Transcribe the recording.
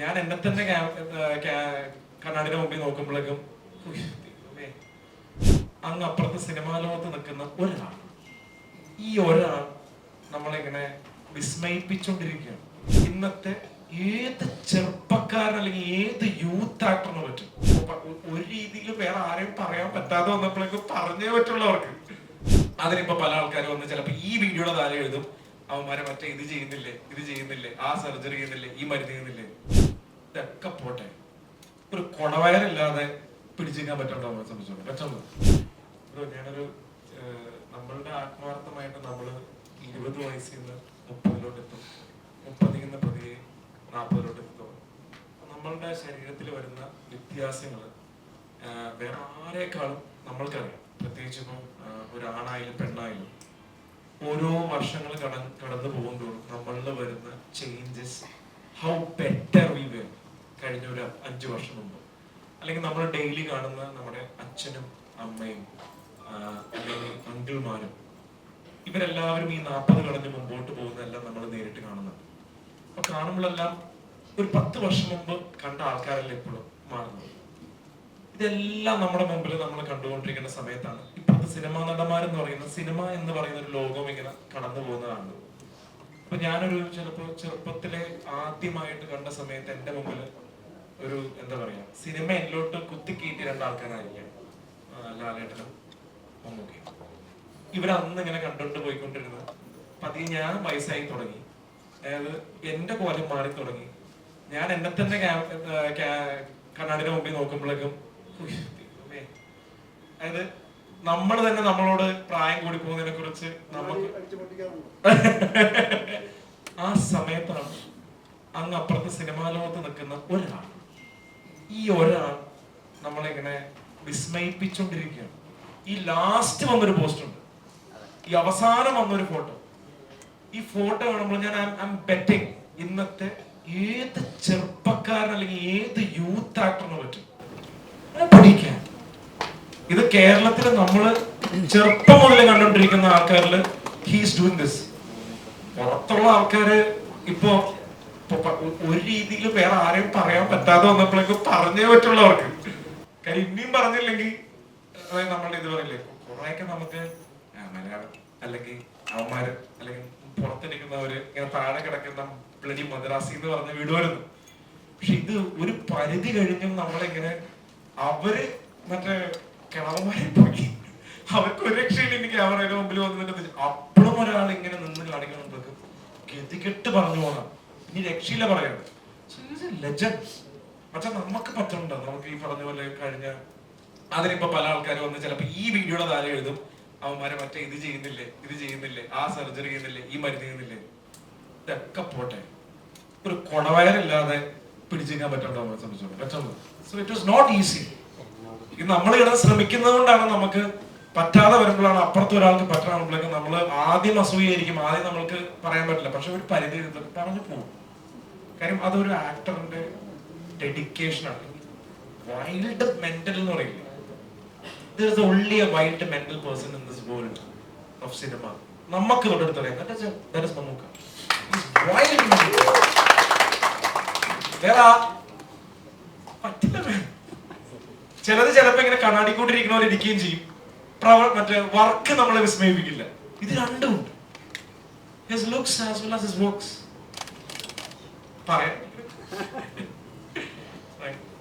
ഞാൻ എന്നെ തന്നെ കണ്ണാടിന്റെ മുമ്പിൽ നോക്കുമ്പോഴേക്കും അങ്ങ് അപ്പുറത്ത് സിനിമാ ലോകത്ത് നിൽക്കുന്ന ഒരാൾ. ഈ ഒരാൾ നമ്മളിങ്ങനെ വിസ്മയിപ്പിച്ചുകൊണ്ടിരിക്കുകയാണ് ഇന്നത്തെ ഏത് ചെറുപ്പക്കാരൻ അല്ലെങ്കിൽ ഏത് യൂത്ത് ആക്ടറിന് പറ്റും? ഒരു രീതിയിൽ വേറെ ആരെയും പറയാൻ പറ്റാതെ വന്നപ്പോഴേക്കും പറഞ്ഞേ പറ്റുള്ളവർക്ക്. അതിനിപ്പോ പല ആൾക്കാരും വന്ന് ചിലപ്പോ ഈ വീഡിയോയുടെ താഴെ എഴുതും. അവന്മാരെ മറ്റേ ഇത് ചെയ്യുന്നില്ലേ ഇത് ചെയ്യുന്നില്ലേ ആ സർജറി ചെയ്യുന്നില്ലേ ഈ മരുന്ന് ചെയ്യുന്നില്ലേ. കൊടവയറില്ലാതെ പിടിച്ചിരിക്കാൻ പറ്റുണ്ടോ നമ്മളെ സംബന്ധിച്ചോളം പറ്റുള്ളൂ. ബ്രോ ഞാനൊരു നമ്മളുടെ ആത്മാർത്ഥമായിട്ട് നമ്മൾ ഇരുപത് വയസ്സിൽ നിന്ന് മുപ്പതിലോട്ട് എത്തും മുപ്പതിൽ നിന്ന് പതിയെ നാൽപ്പതിലോട്ട് എത്തും നമ്മളുടെ ശരീരത്തിൽ വരുന്ന വ്യത്യാസങ്ങൾ വേറെ ആരെക്കാളും നമ്മൾക്കറിയാം. പ്രത്യേകിച്ച് ഇപ്പം ഒരാണായാലും പെണ്ണായാലും. ഓരോ വർഷങ്ങൾ കട കടന്നു പോകുമ്പോഴും നമ്മളിൽ വരുന്ന changes how better we way കഴിഞ്ഞ ഒരു അഞ്ചു വർഷം മുമ്പ്. അല്ലെങ്കിൽ നമ്മൾ ഡെയിലി കാണുന്ന നമ്മുടെ അച്ഛനും അമ്മയും അല്ലെങ്കിൽ അങ്കിൾമാരും ഇവരെല്ലാവരും ഈ നാൽപ്പത് കടഞ്ഞ് മുമ്പോട്ട് പോകുന്നതെല്ലാം നമ്മൾ നേരിട്ട് കാണുന്നുണ്ട്. അപ്പൊ കാണുമ്പോഴെല്ലാം ഒരു പത്ത് വർഷം മുമ്പ് കണ്ട ആൾക്കാരല്ല ഇപ്പോഴും മാറുന്നത്? ഇതെല്ലാം നമ്മുടെ മുമ്പിൽ നമ്മൾ കണ്ടുകൊണ്ടിരിക്കുന്ന സമയത്താണ്. ഇപ്പോഴത്തെ സിനിമാ നടന്മാരെന്ന് പറയുന്ന സിനിമ എന്ന് പറയുന്ന ഒരു ലോകം ഇങ്ങനെ കടന്നു പോകുന്നതാണ് അപ്പൊ ഞാനൊരു ചിലപ്പോ ചെറുപ്പത്തിലെ ആദ്യമായിട്ട് കണ്ട സമയത്ത് എന്റെ മുമ്പിൽ ഒരു എന്താ പറയാ സിനിമ എന്നിലോട്ട് കുത്തിക്കീറ്റി രണ്ട് ആൾക്കാരായിരിക്കാം. ലാലേട്ടനും മമ്മൂക്കയും. ഇവരന്ന് ഇങ്ങനെ കണ്ടോണ്ട് പോയിക്കൊണ്ടിരുന്നത് പതിയെ ഞാൻ വയസ്സായി തുടങ്ങി. അതായത് എന്റെ കോലം മാറി തുടങ്ങി. ഞാൻ എന്നെ തന്നെ കണ്ണാടിന് മുമ്പിൽ നോക്കുമ്പോഴേക്കും അതായത് നമ്മൾ തന്നെ നമ്മളോട് പ്രായം കൂടി പോകുന്നതിനെ കുറിച്ച് നമുക്ക് ആ സമയത്താണ് അങ്ങ് അപ്പുറത്ത് സിനിമാ ലോകത്ത് നിൽക്കുന്ന ഒരാൾ. ഈ ഒരാൾ നമ്മളിങ്ങനെ വിസ്മയിപ്പിച്ചുകൊണ്ടിരിക്കുകയാണ് ഈ ലാസ്റ്റ് വന്നൊരു പോസ്റ്റ് ഉണ്ട്. ഈ അവസാനം വന്നൊരു ഫോട്ടോ ഈ ഫോട്ടോ കാണുമ്പോൾ ഞാൻ ഐ ബെറ്റിംഗ് ഇന്നത്തെ ഏത് ചെറുപ്പക്കാരൻ അല്ലെങ്കിൽ ഏത് യൂത്ത് ആക്ടറിന് പറ്റും? പഠിക്കാൻ. ഇത് കേരളത്തിൽ നമ്മൾ ചെറുപ്പം മുതൽ കണ്ടുകൊണ്ടിരിക്കുന്ന ആൾക്കാരിൽ ഹീസ് ഡൂയിങ് ദിസ് പുറത്തുള്ള ആൾക്കാര് ഇപ്പൊ ഒരു രീതിയിൽ വേറെ ആരെയും പറയാൻ പറ്റാതെ വന്നപ്പോഴേക്കും പറഞ്ഞേ പറ്റുള്ളവർക്ക്. കാര്യം ഇനിയും പറഞ്ഞില്ലെങ്കിൽ അതായത് നമ്മളുടെ ഇത് പറയില്ലേ കുറേയൊക്കെ നമുക്ക് മലയാളം അല്ലെങ്കിൽ അവന്മാര് അല്ലെങ്കിൽ പുറത്തിരിക്കുന്നവര് ഇങ്ങനെ താഴെ കിടക്കുന്ന ബ്ലഡി മദ്രാസി എന്ന് പറഞ്ഞ വീട് വരുന്നു. പക്ഷെ ഇത് ഒരു പരിധി കഴിഞ്ഞും നമ്മളിങ്ങനെ അവർ മറ്റേ കിളവന്മാരെ പോയി. അവർക്ക് ഒരു രക്ഷയില്ലെങ്കിൽ ക്യാമറയുടെ മുമ്പിൽ വന്നിട്ട് അപ്പോഴും ഒരാൾ ഇങ്ങനെ നിന്ന് കാണിക്കണം ഗതികെട്ട് പറഞ്ഞു പോകണം ഇനി രക്ഷയില്ല പറയണം. ലെജൻഡ് പക്ഷെ നമുക്ക് പറ്റുന്നുണ്ടോ. നമുക്ക് ഈ പറഞ്ഞ പോലെ കഴിഞ്ഞ അതിനിപ്പോ പല ആൾക്കാരും വന്ന് ചിലപ്പോ ഈ വീഡിയോയുടെ താഴെ എഴുതും അവന്മാരെ മറ്റേ ഇത് ചെയ്യുന്നില്ലേ ഇത് ചെയ്യുന്നില്ലേ ആ സർജറി ചെയ്യുന്നില്ലേ ഈ മരുന്ന് ചെയ്യുന്നില്ലേ? ഇതൊക്കെ പോട്ടെ. ഒരു കൊടവയറില്ലാതെ പിടിച്ചിരിക്കാൻ പറ്റണ്ടോ നമ്മളെ സംബന്ധിച്ചോളം? പറ്റുള്ളൂ so it was not easy ഇത് നമ്മൾ ഇവിടെ ശ്രമിക്കുന്നത് കൊണ്ടാണ് നമുക്ക് പറ്റാതെ വരുമ്പോഴാണ് അപ്പുറത്ത് ഒരാൾക്ക് പറ്റാകുമ്പോഴേക്കും നമ്മൾ ആദ്യം അസൂയായിരിക്കും ആദ്യം നമ്മൾക്ക് പറയാൻ പറ്റില്ല. പക്ഷെ ഒരു പരിധി പറഞ്ഞു പോകും കാര്യം അതൊരു ആക്ടറിന്റെ ഡെഡിക്കേഷൻ ആണ്. വൈൽഡ് മെന്റൽ എന്ന് പറയില്ല? There is only a wild mental person in this world of cinema. നമുക്ക്. ചിലത് ചിലപ്പോ ഇങ്ങനെ കണ്ണാടിക്കൊണ്ടിരിക്കുന്ന പോലെ ഇരിക്കുകയും ചെയ്യും. പ്രവ മറ്റേ വർക്ക് നമ്മളെ വിസ്മയിപ്പിക്കില്ല. ഇത് രണ്ടും ഉണ്ട്. പറയാൻ